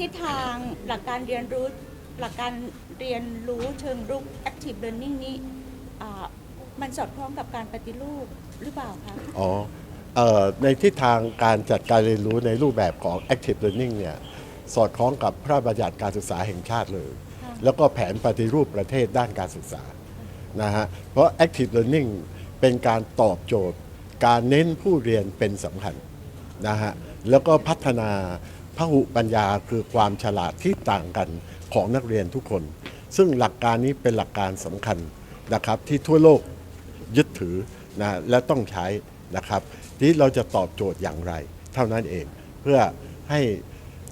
ทิศทางหลักการเรียนรู้หลักการเรียนรู้เชิงรุก active learning นี้อ่ามันสอดคล้องกับการปฏิรูปหรือเปล่าคะอ๋อเอ่อในทิศทางการจัดการเรียนรู้ในรูปแบบของ active learning เนี่ยสอดคล้องกับพระราชบัญญัติการศึกษาแห่งชาติเลยค่ะแล้วก็แผนปฏิรูปประเทศด้านการศึกษานะฮะเพราะ active learning เป็นการตอบโจทย์ การเน้นผู้เรียนเป็นสำคัญนะฮะแล้วก็พัฒนา พหุปัญญาคือความฉลาดที่ต่างกันของนักเรียนทุกคน ซึ่งหลักการนี้เป็นหลักการสำคัญนะครับที่ทั่วโลกยึดถือนะและต้องใช้นะครับทีนี้เราจะตอบโจทย์อย่างไร เท่านั้นเองเพื่อให้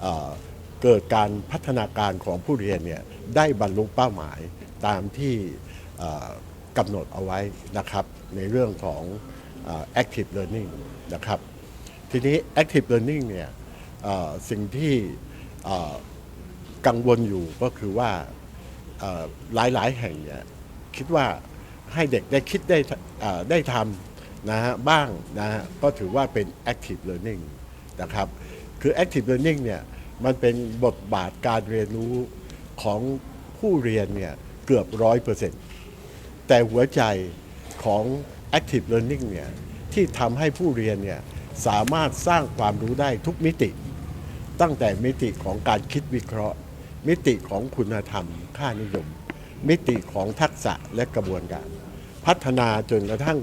เอ่อเกิดการพัฒนาการของผู้เรียนเนี่ยได้บรรลุเป้าหมายตามที่กำหนดเอาไว้นะครับในเรื่องของ active learning นะครับทีนี้ active learning เนี่ย สิ่งที่กังวลอยู่ก็คือว่าหลายๆ แห่งเนี่ยคิดว่าให้เด็กได้คิดได้ได้ทำนะฮะบ้างนะฮะก็ถือว่าเป็น active learning นะครับ คือ active learning เนี่ยมันเป็นบทบาทการเรียนรู้ของผู้เรียนเนี่ยเกือบร้อยเปอร์เซ็นต์แต่หัวใจของ active learning เนี่ยที่ทำให้ผู้เรียนเนี่ยสามารถสร้างความรู้ได้ทุกมิติ ตั้งแต่มิติของการคิดวิเคราะห์ มิติของคุณธรรม ค่านิยม มิติของทักษะและกระบวนการ พัฒนาจนกระทั่ง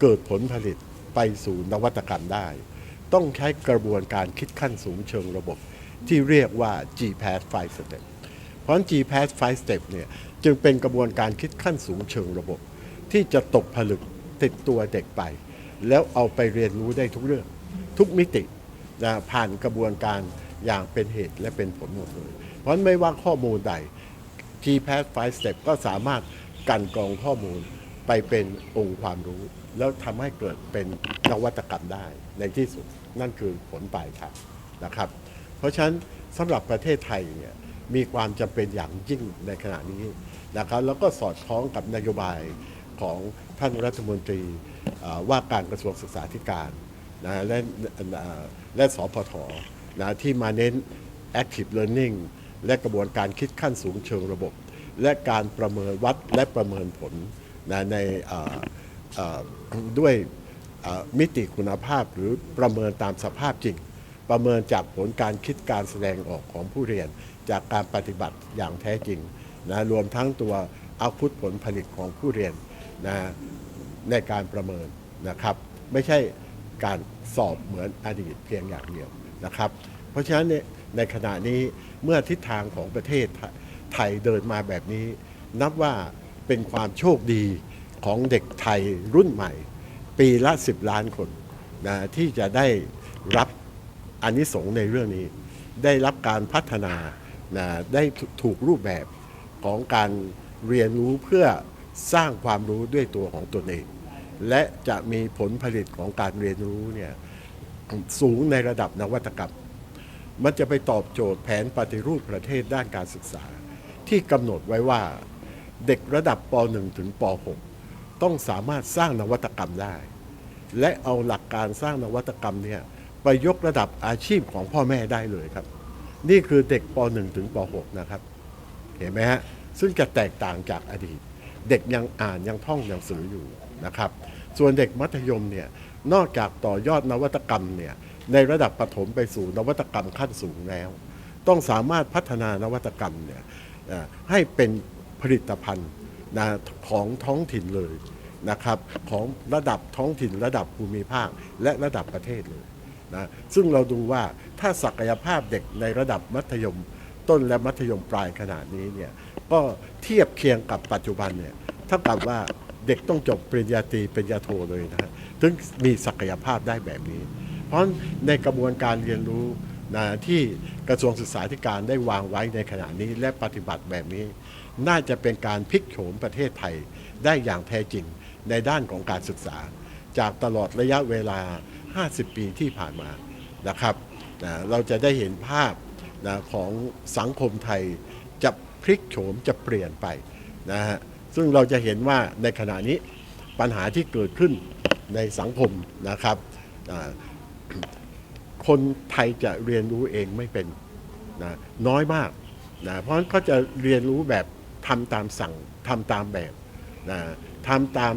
เกิดผลผลิตไปสู่นวัตกรรมได้ ต้องใช้กระบวนการคิดขั้นสูงเชิงระบบ ที่เรียกว่า GPAS 5 step เพราะ GPAS 5 step เนี่ยจึงเป็นกระบวนการคิดขั้นสูงเชิงระบบ ที่จะตกผลึกติดตัวเด็กไป แล้วเอาไปเรียนรู้ได้ทุกเรื่อง ทุกมิตินะผ่านกระบวนการ อย่างเป็นเหตุและเป็นผลหมดเลย เพราะฉะนั้นไม่ว่าข้อมูลใด GPAS 5 step ก็สามารถกันกรองข้อมูลไปเป็นองค์ความรู้ แล้วทำให้เกิดเป็นนวัตกรรมได้ในที่สุดนั่นคือผลปลายทางนะครับ เพราะฉะนั้นสำหรับประเทศไทยเนี่ยมีความจำเป็นอย่างยิ่งในขณะนี้นะครับแล้วก็สอดคล้องกับนโยบายของท่านรัฐมนตรีว่าการกระทรวงศึกษาธิการนะและและสพท นะที่มาเน้น active learning และกระบวนการคิดขั้นสูงเชิงระบบ และการประเมินวัดและประเมินผลนะในด้วยมิติคุณภาพหรือประเมินตามสภาพจริง ประเมินจากผลการคิดการแสดงออกของผู้เรียน จากการปฏิบัติอย่างแท้จริงนะรวมทั้งตัวเอาพุตผลผลิตของผู้เรียนนะในการประเมินนะครับ ไม่ใช่การสอบเหมือนอดีตเพียงอย่างเดียว นะครับ เพราะฉะนั้นในขณะนี้เมื่อทิศทางของประเทศไทยเดินมาแบบนี้ นับว่าเป็นความโชคดีของเด็กไทยรุ่นใหม่ ปีละ 10 ล้านคนนะที่จะได้รับอานิสงส์ในเรื่องนี้ ได้รับการพัฒนานะได้ถูกรูปแบบของการเรียนรู้เพื่อสร้างความรู้ด้วยตัวของตนเอง และจะมีผลผลิตของการเรียนรู้เนี่ย สูงในระดับนวัตกรรม มันจะไปตอบโจทย์แผนปฏิรูปประเทศด้านการศึกษา ที่กำหนดไว้ว่าเด็กระดับป .1 ถึงป .6 ต้องสามารถสร้างนวัตกรรมได้ และเอาหลักการสร้างนวัตกรรมเนี่ยไปยกระดับอาชีพของพ่อแม่ได้เลยครับ นี่คือเด็กป .1 ถึงป .6 นะครับ เห็นไหมฮะ ซึ่งจะแตกต่างจากอดีต เด็กยังอ่านยังท่องหนังสืออยู่นะครับ ส่วนเด็กมัธยมเนี่ยนอกจากต่อยอดนวัตกรรมเนี่ยในระดับประถมไปสู่นวัตกรรมขั้นสูงแล้ว ต้องสามารถพัฒนานวัตกรรมเนี่ยให้เป็นผลิตภัณฑ์นะของท้องถิ่นเลยนะครับของระดับท้องถิ่นระดับภูมิภาคและระดับประเทศเลยนะซึ่งเราดูว่าถ้าศักยภาพเด็กในระดับมัธยมต้นและมัธยมปลายขนาดนี้เนี่ยก็เทียบเคียงกับปัจจุบันเนี่ยเท่ากับว่า เด็กต้องจบปริญญาตรีปริญญาโทเลยนะฮะถึงมีศักยภาพได้แบบนี้ เพราะในกระบวนการเรียนรู้นะที่กระทรวงศึกษาธิการได้วางไว้ในขณะนี้และปฏิบัติแบบนี้ น่าจะเป็นการพลิกโฉมประเทศไทยได้อย่างแท้จริงในด้านของการศึกษา จากตลอดระยะเวลา 50 ปีที่ผ่านมานะครับนะเราจะได้เห็นภาพนะของสังคมไทยจะพลิกโฉมจะเปลี่ยนไปนะฮะ ซึ่งเราจะเห็นว่าในขณะนี้ปัญหาที่เกิดขึ้นในสังคมนะครับคนไทยจะเรียนรู้เองไม่เป็นนะน้อยมากนะเพราะฉะนั้นก็จะเรียนรู้แบบทำตามสั่งทำตามแบบนะทำตาม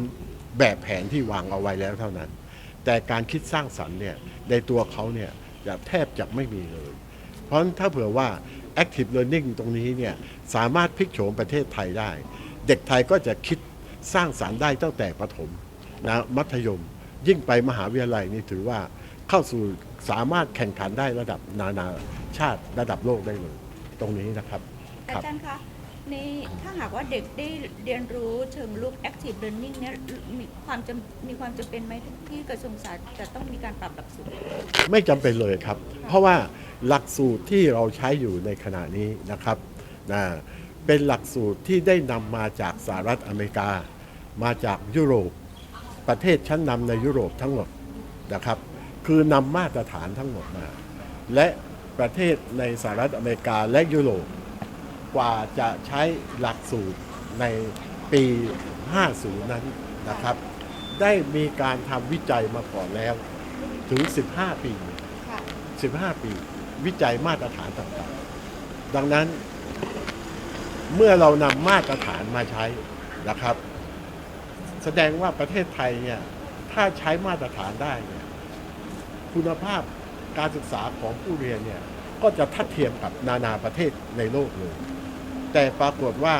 แบบแผนที่วางเอาไว้แล้วเท่านั้น แต่การคิดสร้างสรรค์เนี่ยในตัวเขาเนี่ยจะแทบจะไม่มีเลย เพราะฉะนั้นถ้าเผื่อว่า active learning ตรงนี้เนี่ยสามารถพลิกโฉมประเทศไทยได้ เด็กไทยก็จะคิดสร้างสารรค์ได้ตั้งแต่ประถมนะมัธยม ยิ่งไปมหาวิทยาลัยนี่ถือว่าเข้าสู่สามารถแข่งขันได้ระดับนานาชาติระดับโลกได้เลยตรงนี้นะครับคอารับจารย์คะในถ้าหากว่าเด็กได้เรียนรู้เชิงลุก active learning เนี่ยมีความจำมีความจำเป็นไหมที่กระทรวงศึกษาจะต้องมีการปรับหลักสูตร ไม่จำเป็นเลยครับ เพราะว่าหลักสูตรที่เราใช้อยู่ในขณะนี้นะครับนะ เป็นหลักสูตรที่ได้นำมาจากสหรัฐอเมริกา มาจากยุโรป ประเทศชั้นนำในยุโรปทั้งหมดนะครับ คือนำมาตรฐานทั้งหมดมา และประเทศในสหรัฐอเมริกาและยุโรป กว่าจะใช้หลักสูตรในปี 50 นั้นนะครับ ได้มีการทำวิจัยมาก่อนแล้วถึง 15 ปีค่ะ15 ปี วิจัยมาตรฐานต่างๆ ดังนั้น เมื่อเรานำมาตรฐานมาใช้นะครับ แสดงว่าประเทศไทยเนี่ยถ้าใช้มาตรฐานได้เนี่ยคุณภาพการศึกษาของผู้เรียนเนี่ยก็จะทัดเทียมกับนานาประเทศในโลกเลย แต่ปรากฏว่า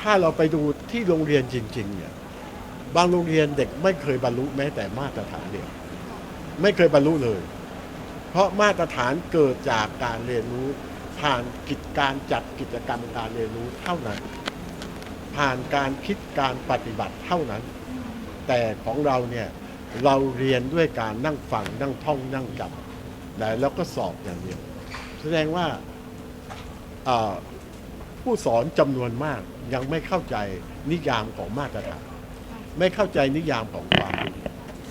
ถ้าเราไปดูที่โรงเรียนจริง ๆ เนี่ย บางโรงเรียนเด็กไม่เคยบรรลุแม้แต่มาตรฐานเดียว ไม่เคยบรรลุเลย เพราะมาตรฐานเกิดจากการเรียนรู้ ผ่านกิจการจัดกิจกรรมการเรียนรู้เท่านั้น ผ่านการคิดการปฏิบัติเท่านั้น แต่ของเราเนี่ยเราเรียนด้วยการนั่งฟังนั่งท่องนั่งจำนะแล้วก็สอบอย่างเดียว แสดงว่าอ่าผู้สอนจำนวนมากยังไม่เข้าใจนิยามของมาตรฐานไม่เข้าใจนิยามของความรู้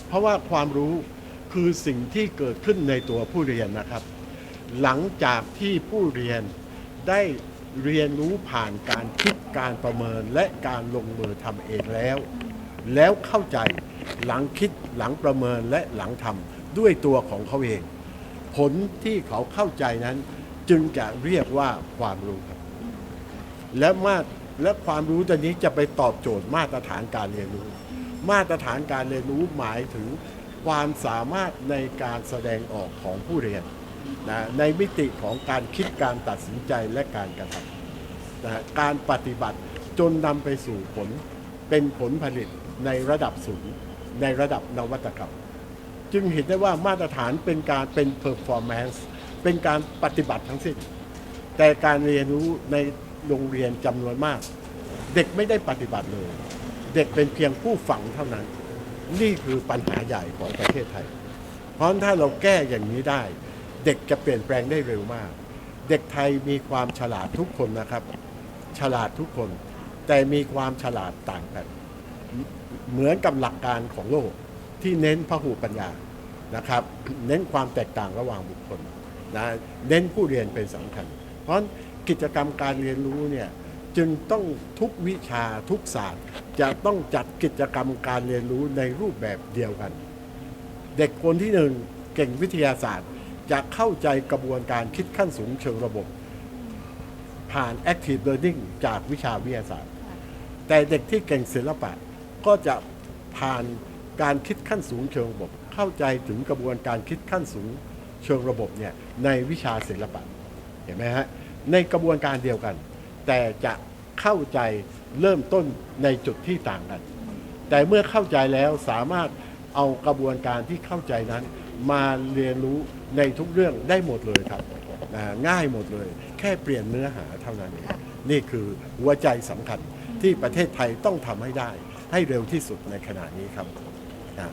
เพราะว่าความรู้คือสิ่งที่เกิดขึ้นในตัวผู้เรียนนะครับ หลังจากที่ผู้เรียนได้เรียนรู้ผ่านการคิดการประเมินและการลงมือทำเองแล้ว แล้วเข้าใจหลังคิดหลังประเมินและหลังทำด้วยตัวของเขาเอง ผลที่เขาเข้าใจนั้นจึงจะเรียกว่าความรู้ครับ และมาและความรู้ตัวนี้จะไปตอบโจทย์มาตรฐานการเรียนรู้ มาตรฐานการเรียนรู้หมายถึงความสามารถในการแสดงออกของผู้เรียน นะในมิติของการคิดการตัดสินใจและการกระทำนะการปฏิบัติจนนำไปสู่ผลเป็นผลผลิตในระดับสูง ในระดับนวัตกรรม จึงเห็นได้ว่ามาตรฐานเป็นการเป็น performance เป็นการปฏิบัติทั้งสิ้น แต่การเรียนรู้ในโรงเรียนจำนวนมาก เด็กไม่ได้ปฏิบัติเลย เด็กเป็นเพียงผู้ฟังเท่านั้น นี่คือปัญหาใหญ่ของประเทศไทย เพราะถ้าเราแก้อย่างนี้ได้ เด็กจะเปลี่ยนแปลงได้เร็วมาก เด็กไทยมีความฉลาดทุกคนนะครับ ฉลาดทุกคน แต่มีความฉลาดต่างกัน เหมือนกับหลักการของโลกที่เน้นพหูปัญญานะครับ เน้นความแตกต่างระหว่างบุคคลนะเน้นผู้เรียนเป็นสำคัญ เพราะนั้นกิจกรรมการเรียนรู้เนี่ยจึงต้องทุกวิชาทุกศาสตร์ จะต้องจัดกิจกรรมการเรียนรู้ในรูปแบบเดียวกัน เด็กคนที่หนึ่งเก่งวิทยาศาสตร์ จะเข้าใจกระบวนการคิดขั้นสูงเชิงระบบ ผ่าน active learning จากวิชาวิทยาศาสตร์ แต่เด็กที่เก่งศิลปะก็จะผ่านการคิดขั้นสูงเชิงระบบ เข้าใจถึงกระบวนการคิดขั้นสูงเชิงระบบเนี่ยในวิชาศิลปะเห็นไหมฮะในกระบวนการเดียวกัน แต่จะเข้าใจเริ่มต้นในจุดที่ต่างกัน แต่เมื่อเข้าใจแล้วสามารถเอากระบวนการที่เข้าใจนั้น มาเรียนรู้ในทุกเรื่องได้หมดเลยครับนะง่ายหมดเลย แค่เปลี่ยนเนื้อหาเท่านั้นเองค่ะนี่คือหัวใจสำคัญที่ประเทศไทยต้องทำให้ได้ ให้เร็วที่สุดในขณะนี้ครับนะ